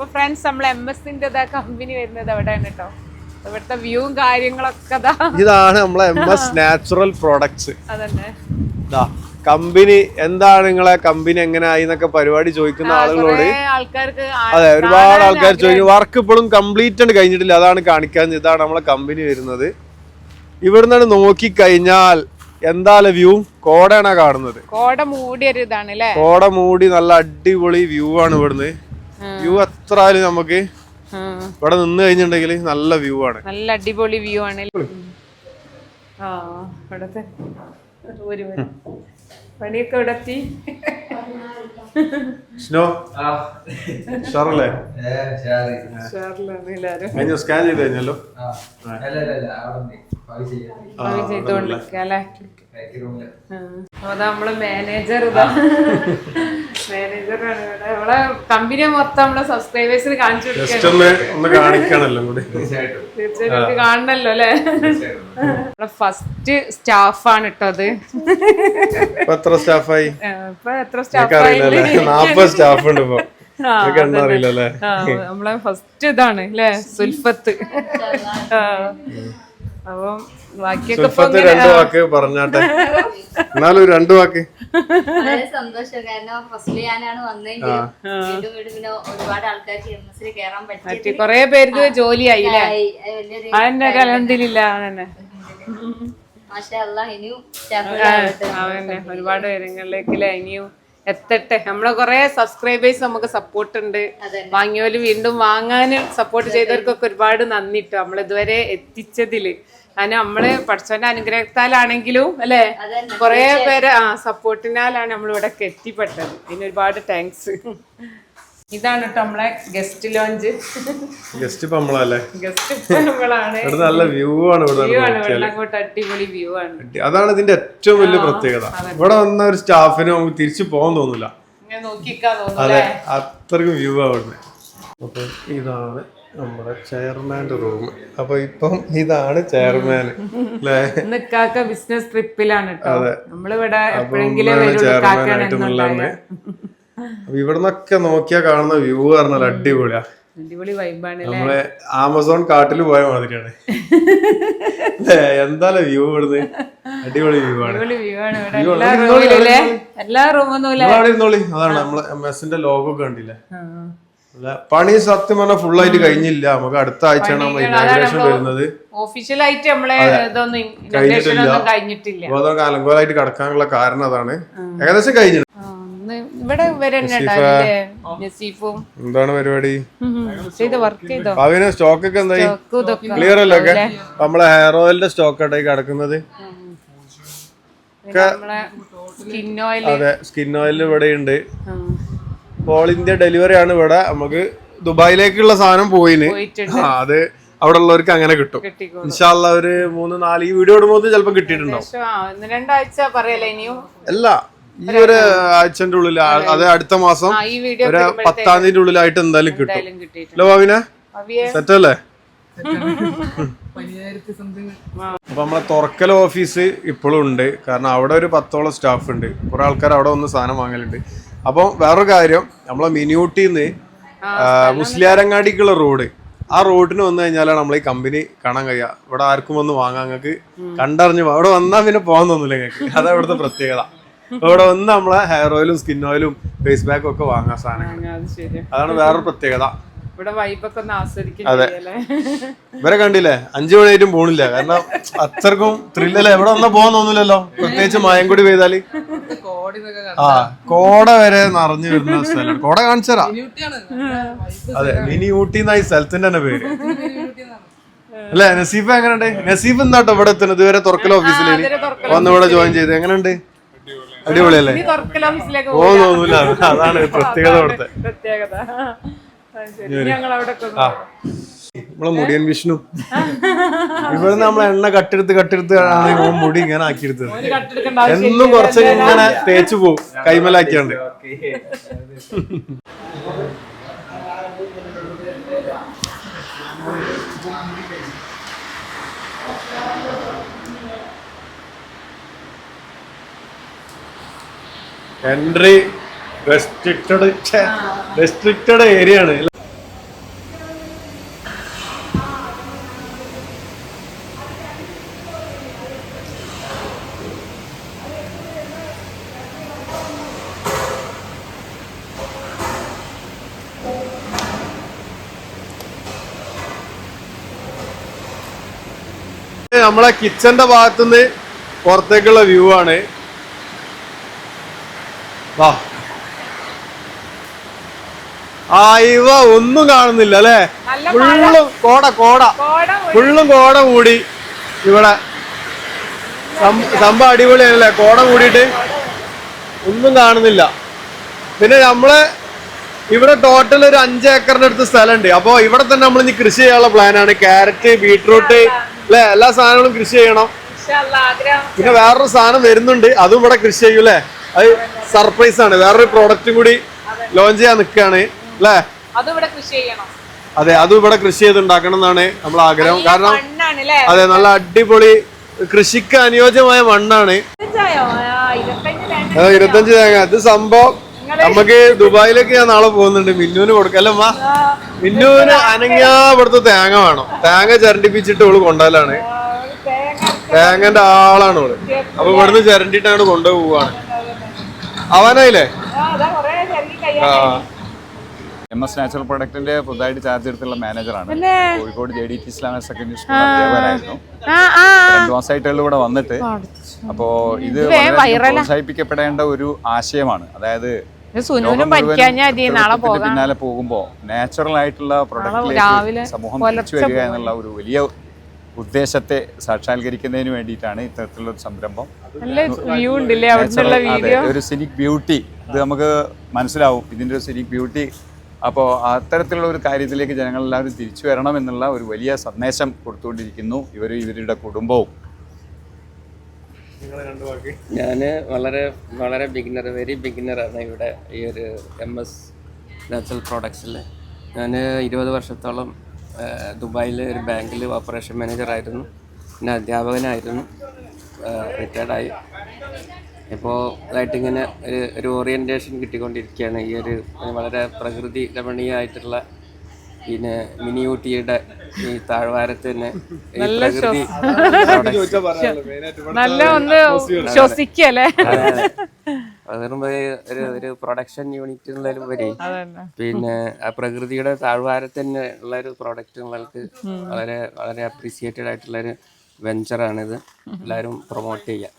അപ്പൊ ഫ്രണ്ട്സ് നമ്മൾ എം എസിന്റെ കമ്പനി വരുന്നത് എവിടെയാണ് കേട്ടോ ഇവിടുത്തെ വ്യൂവും കാര്യങ്ങളൊക്കെ ഇതാ. ഇതാണ് നമ്മളെ എം എസ് നാച്ചുറൽ പ്രോഡക്ട്സ് അതന്നെ. കമ്പനി എന്താണ് നിങ്ങളെ കമ്പനി എങ്ങനെ ആയി എന്നൊക്കെ പരിപാടി ചോദിക്കുന്ന ആളുകളോട് അതെ ഒരുപാട് ആൾക്കാർ ചോദിക്കും വർക്ക് ഇപ്പോഴും കംപ്ലീറ്റ് ആണ് കഴിഞ്ഞിട്ടില്ല അതാണ് കാണിക്കാൻ ഇതാണ് നമ്മളെ കമ്പനി വരുന്നത്. ഇവിടുന്ന് നോക്കി കഴിഞ്ഞാൽ എന്തായാലും വ്യൂ കോടയാണ് കാണുന്നത്? കോട മൂടിയ ഒരു ഇതാണ് അല്ലേ കോട മൂടി നല്ല അടിപൊളി വ്യൂ ആണ് ഇവിടുന്ന്. വ്യൂ എത്ര ആയാലും നമുക്ക് ഇവിടെ നിന്ന് കഴിഞ്ഞിട്ടുണ്ടെങ്കിൽ നല്ല വ്യൂ ആണ്. നല്ല അടിപൊളി വ്യൂ ആണ്. ആ ഇവിടത്തെ. പണിയൊക്കെ ഇവിടെ എത്തി. സ്നോ ഷറല്ലേ? ഉഷാറിലാണ് എല്ലാരും കഴിഞ്ഞ? സ്കാൻ ചെയ്ത് കഴിഞ്ഞല്ലോ? പണി ചെയ്തോണ്ടിരിക്കുക അല്ലേ അപ്പൊ അതാ നമ്മളെ മാനേജർ ഇതാ. മാനേജറാണ്. ഇവിടെ നമ്മളെ കമ്പനി മൊത്തം നമ്മളെ സബ്സ്ക്രൈബേഴ്സിന് കാണിച്ചു ജസ്റ്റ് ഒന്ന് ഒന്ന് കാണിക്കണല്ലോ കൂടി. തീർച്ചയായിട്ടും. കാണണല്ലോ അല്ലേ? നമ്മളെ ഫസ്റ്റ് സ്റ്റാഫാണ് ഇട്ടത് ഇപ്പൊ എത്ര സ്റ്റാഫായി ഇപ്പൊ എത്ര സ്റ്റാഫ് അറിയില്ലല്ലേ? നാപ്പത് സ്റ്റാഫ് ഉണ്ട് ഇപ്പൊ നമ്മളെ ഫസ്റ്റ് ഇതാണ് അല്ലേ? സുൽഫത്ത്. ആ. അപ്പം ബാക്കിയൊക്കെ രണ്ട് വാക്ക് പറഞ്ഞാട്ടെ. എന്നാലും ഒരു രണ്ട് വാക്ക്. വളരെ സന്തോഷം. കാരണം ഫസ്റ്റ് ഞാനാണ് വന്നെങ്കിൽ വീണ്ടും വീണ്ടും പിന്നെ ഒരുപാട് ആൾക്കാർക്ക് എം എസിൽ കയറാൻ പറ്റി. പറ്റി. കൊറേ പേർക്ക് ജോലിയായി അതെന്നെ അത് വലിയൊരു അതന്നെ. മാഷാ അല്ലാ ഇനിയും ഒരുപാട് കാര്യങ്ങളിലേക്ക് ഇനിയും എത്തട്ടെ. നമ്മളെ കുറെ സബ്സ്ക്രൈബേഴ്സ് നമുക്ക് സപ്പോർട്ട് ഉണ്ട്. വാങ്ങിയവര് വീണ്ടും വാങ്ങാനും സപ്പോർട്ട് ചെയ്തവർക്കൊക്കെ ഒരുപാട് നന്ദിട്ടോ നമ്മൾ ഇതുവരെ എത്തിച്ചതിൽ. കാരണം നമ്മൾ പഠിച്ചവന്റെ അനുഗ്രഹത്താലാണെങ്കിലും അല്ലെ. കുറെ പേര് ആ സപ്പോർട്ടിനാലാണ് നമ്മൾ ഇവിടെ എത്തിപ്പെട്ടത്. അതിന് ഒരുപാട് താങ്ക്സ് ഇതാണ് കേട്ടോ നമ്മളെ ഗസ്റ്റ് ലോഞ്ച് ഗസ്റ്റ് പമ്പളല്ലേ ഗസ്റ്റ് ഇവിടെ നല്ല വ്യൂ ആണ് ഇവിടെ അടിപൊളി വ്യൂ ആണ്. അതാണ് ഇതിന്റെ ഏറ്റവും വലിയ പ്രത്യേകത. ഇവിടെ വന്ന ഒരു സ്റ്റാഫിന് നമുക്ക് തിരിച്ചു പോകാൻ തോന്നില്ല അതെ അത്രക്കും വ്യൂ ആണ് ഇവിടുന്ന് അപ്പൊ ഇതാണ് നമ്മുടെ ചെയർമാന്റെ റൂം അപ്പൊ ഇപ്പം ഇതാണ് ചെയർമാൻ അല്ലേ ഇന്ന് കാക്ക ബിസിനസ് ട്രിപ്പിലാണ് കേട്ടോ. നമ്മളിവിടെ എപ്പോഴെങ്കിലും ഉമ്മയാണ് ഇവിടുന്നൊക്കെ നോക്കിയാ കാണുന്ന വ്യൂ പറഞ്ഞാൽ അടിപൊളിയാ. അടിപൊളി വൈബാണ് നമ്മളെ ആമസോൺ കാട്ടിൽ പോയ മാതിരിയാണ്. എന്താ എന്തായാലും വ്യൂ ഇവിടുന്ന്? അടിപൊളി വ്യൂ ആണ്. അടിപൊളി വ്യൂ ആണ് ഇവിടെ. എല്ലാ റൂമൊന്നും അതാണ് നമ്മളെ എം എസിന്റെ ലോഗോ കണ്ടില്ലേ? പണി സത്യം പറഞ്ഞാൽ ഫുൾ ആയിട്ട് കഴിഞ്ഞില്ല. നമുക്ക് അടുത്ത ആഴ്ചയാണ് നമ്മൾ ഇനാഗ്രേഷൻ വരുന്നത്. ഓഫീഷ്യലായിട്ട് നമ്മളെ ഇതൊന്നും കഴിഞ്ഞിട്ടില്ല. കാലങ്കോലായിട്ട് അലങ്കോലായിട്ട് കിടക്കാനുള്ള കാരണം അതാണ്. ഏകദേശം കഴിഞ്ഞു ആ, ഇന്ന് ഇവിടെ എന്താണ് പരിപാടി? അവന് സ്റ്റോക്ക് ഒക്കെ എന്തായി? ക്ലിയർ അല്ലേ ഒക്കെ? നമ്മളെ ഹെയർ ഓയിലിന്റെ സ്റ്റോക്ക് ആയിട്ടായി കിടക്കുന്നത്. അതെ സ്കിൻ ഓയിൽ ഇവിടെ ഉണ്ട്. ഓൾ ഇന്ത്യ ഡെലിവറി ആണ് ഇവിടെ. നമുക്ക് ദുബായിലേക്കുള്ള സാധനം പോയിന്. അത് അവിടെ ഉള്ളവർക്ക് അങ്ങനെ കിട്ടും. ഇൻഷാല്ല ഒരു മൂന്ന് നാല് ഈ വീഡിയോ ഇടുമ്പോൾ ചിലപ്പോൾ കിട്ടിയിട്ടുണ്ടാവും. പറയല്ലേ ഇനിയും? അല്ല ഈ ഒരു ആഴ്ചന്റെ ഉള്ളിൽ അതെ. അടുത്ത മാസം ഒരു പത്താം തീയതി ഉള്ളിലായിട്ട് എന്തായാലും കിട്ടും ഭാവിനെ? അവിയെ സെറ്റ് അല്ലേ അപ്പൊ നമ്മളെ തുറക്കൽ ഓഫീസ് ഇപ്പോഴും ഉണ്ട്. കാരണം അവിടെ ഒരു പത്തോളം സ്റ്റാഫ് ഉണ്ട്. കുറെ ആൾക്കാർ അവിടെ വന്ന് സാധനം വാങ്ങലുണ്ട്. അപ്പം വേറൊരു കാര്യം നമ്മളെ മിനിയൂട്ടിന്ന് മുസ്ലിയാരങ്ങാടിക്കുള്ള റോഡ്. ആ റോഡിന് വന്നു കഴിഞ്ഞാലാണ് നമ്മൾ ഈ കമ്പനി കാണാൻ കഴിയുക. ഇവിടെ ആർക്കും വന്ന് വാങ്ങാൻ നിങ്ങൾക്ക് കണ്ടറിഞ്ഞു അവിടെ വന്നാൽ പിന്നെ പോകാൻ തോന്നില്ല നിങ്ങൾക്ക് അതാ ഇവിടുത്തെ പ്രത്യേകത. ഇവിടെ വന്ന് നമ്മളെ ഹെയർ ഓയിലും സ്കിൻ ഓയിലും ഫേസ് പാക്കും ഒക്കെ വാങ്ങാൻ സാധനങ്ങൾ അതാണ് വേറൊരു പ്രത്യേകത. ഇവിടെ വൈബൊക്കെ ഒന്ന് ആസ്വദിക്കും ഇവരെ കണ്ടില്ലേ? അഞ്ചു മണിയായിട്ടും പോണില്ല. കാരണം അത്രക്കും ത്രില്ലല്ലേ എവിടെ വന്നാ പോകാൻ തോന്നില്ലല്ലോ പ്രത്യേകിച്ച് മായംകുടി പെയ്താൽ. ആ കോട വരെ നിറഞ്ഞു വരുന്ന സ്ഥലമാണ്. കോട കാണിച്ചറാ അതെ മിനി ഊട്ടി എന്നായി സ്ഥലത്തിന്റെ തന്നെ പേര്. അല്ലെ നസീഫ് എങ്ങനെയുണ്ട്? നസീഫ് എന്താട്ടോ ഇവിടെ എത്തുന്നത്? ഇതുവരെ തുറക്കൽ ഓഫീസിൽ വന്ന് ഇവിടെ ജോയിൻ ചെയ്ത്. എങ്ങനെയുണ്ട്? അടിപൊളിയല്ലേ? ഓ തോന്നൂല. അതാണ് പ്രത്യേകത അവിടുത്തെ. പ്രത്യേകത. ഞങ്ങൾ അവിടെ ആ. നമ്മളെ മുടിയൻ വിഷ്ണു. ഇവിടെ നമ്മൾ എണ്ണ കട്ടെടുത്ത് കട്ടെടുത്ത് ആണ് മുടി ഇങ്ങനെ ആക്കിയെടുത്തത് കട്ടെടുക്കേണ്ട എന്നും കുറച്ച് ഇങ്ങനെ തേച്ചു പോവും. കൈമലാക്കിയാണ്ട്. എൻട്രി റെസ്ട്രിക്റ്റഡ് റെസ്ട്രിക്റ്റഡ് ഏരിയ ആണ്. നമ്മളെ കിച്ചന്റെ ഭാഗത്തുനിന്ന് പുറത്തേക്കുള്ള വ്യൂ ആണ്. വാ. ആ ഇവ ഒന്നും കാണുന്നില്ല അല്ലേ? ഫുള്ളും കോട കോട. ഫുള്ളും കോട കൂടി ഇവിടെ. സംഭവം അടിപൊളിയല്ലേ കോട കൂടിയിട്ട് ഒന്നും കാണുന്നില്ല. പിന്നെ നമ്മൾ ഇവിടെ ടോട്ടൽ ഒരു അഞ്ച് ഏക്കറിന്റെ അടുത്ത് സ്ഥലമുണ്ട്. അപ്പൊ ഇവിടെ തന്നെ നമ്മൾ ഇനി കൃഷി ചെയ്യാനുള്ള പ്ലാനാണ്. ക്യാരറ്റ് ബീട്രൂട്ട് അല്ലെ? എല്ലാ സാധനങ്ങളും കൃഷി ചെയ്യണം. പിന്നെ വേറൊരു സാധനം വരുന്നുണ്ട്. അതും ഇവിടെ കൃഷി ചെയ്യും അല്ലേ അത് സർപ്രൈസ് ആണ്. വേറൊരു പ്രോഡക്റ്റും കൂടി ലോഞ്ച് ചെയ്യാൻ നിൽക്കുകയാണ് അല്ലേ അതും അതെ അതും ഇവിടെ കൃഷി ചെയ്ത് ഉണ്ടാക്കണം എന്നാണ് നമ്മൾ ആഗ്രഹം. കാരണം അതെ നല്ല അടിപൊളി കൃഷിക്ക് അനുയോജ്യമായ മണ്ണാണ്. ഇരുപത്തഞ്ച് തേങ്ങ ഇത് സംഭവം നമുക്ക് ദുബായിലേക്ക് ഞാൻ നാളെ പോകുന്നുണ്ട്. മിന്നുവിന് കൊടുക്കല്ലേ അമ്മ മിന്നുവിന് അനങ്ങാ ഇവിടുത്തെ തേങ്ങ വേണം. തേങ്ങ ചരണ്ടിപ്പിച്ചിട്ട് ഇവൾ കൊണ്ടാലാണ്. തേങ്ങന്റെ ആളാണ് ഇവൾ അപ്പൊ ഇവിടുന്ന് ചരണ്ടിട്ടാണ് കൊണ്ടുപോവാണ്. അവനായില്ലേ എം എസ് നാച്ചുറൽ പ്രൊഡക്റ്റിന്റെ പുതുതായിട്ട് ചാർജ് എടുത്തുള്ള മാനേജറാണ്? Kozhikode J D T Islamic secondary school അധ്യാപകനായിരുന്നു. രണ്ടു മാസമായിട്ടുള്ള ഇവിടെ വന്നിട്ട്. അപ്പോ ഇത് പ്രോത്സാഹിപ്പിക്കപ്പെടേണ്ട ഒരു ആശയമാണ്. അതായത് പിന്നാലെ പോകുമ്പോ നാച്ചുറൽ ആയിട്ടുള്ള പ്രൊഡക്റ്റിലേക്ക് സമൂഹം തിരിച്ചു വരിക എന്നുള്ള ഒരു വലിയ ഉദ്ദേശത്തെ സാക്ഷാത്കരിക്കുന്നതിന് വേണ്ടിയിട്ടാണ് ഇത്തരത്തിലുള്ള ഒരു സംരംഭം. അതെ, ഒരു സിനിക് ബ്യൂട്ടി ഇത് നമുക്ക് മനസ്സിലാവും. ഇതിന്റെ ഒരു സിനിക് ബ്യൂട്ടി അപ്പോൾ അത്തരത്തിലുള്ള ഒരു കാര്യത്തിലേക്ക് ജനങ്ങളെല്ലാവരും തിരിച്ചു വരണം എന്നുള്ള ഒരു വലിയ സന്ദേശം കൊടുത്തുകൊണ്ടിരിക്കുന്നു ഇവർ ഇവരുടെ കുടുംബവും. ഞാൻ വളരെ വളരെ ബിഗിനർ വെരി ബിഗിനറാണ് ഇവിടെ ഈ ഒരു എം എസ് നാച്ചുറൽ പ്രോഡക്ട്സിൽ ഞാൻ ഇരുപത് വർഷത്തോളം ദുബായിൽ ഒരു ബാങ്കിൽ ഓപ്പറേഷൻ മാനേജറായിരുന്നു. പിന്നെ അധ്യാപകനായിരുന്നു. റിട്ടയർഡായി. ഇപ്പോൾ ഇതായിട്ടിങ്ങനെ ഒരു ഒരു ഓറിയന്റേഷൻ കിട്ടിക്കൊണ്ടിരിക്കുകയാണ്. ഈ ഒരു വളരെ പ്രകൃതി രമണീയമായിട്ടുള്ള പിന്നെ മിനി ഊട്ടിയുടെ ഈ താഴ്വാരത്ത് തന്നെ ഈ പ്രകൃതി നല്ല ഒന്ന് ശ്വസിക്കല്ലേ? അതും ഒരു ഒരു പ്രൊഡക്ഷൻ യൂണിറ്റ് എന്നുള്ളതിലുപരി വരെ പിന്നെ പ്രകൃതിയുടെ താഴ്വാരത്ത് തന്നെ ഉള്ള ഒരു പ്രോഡക്റ്റ് നമ്മൾക്ക് വളരെ വളരെ അപ്രീസിയേറ്റഡ് ആയിട്ടുള്ള ഒരു വെഞ്ചറാണിത് എല്ലാവരും പ്രൊമോട്ട് ചെയ്യാം.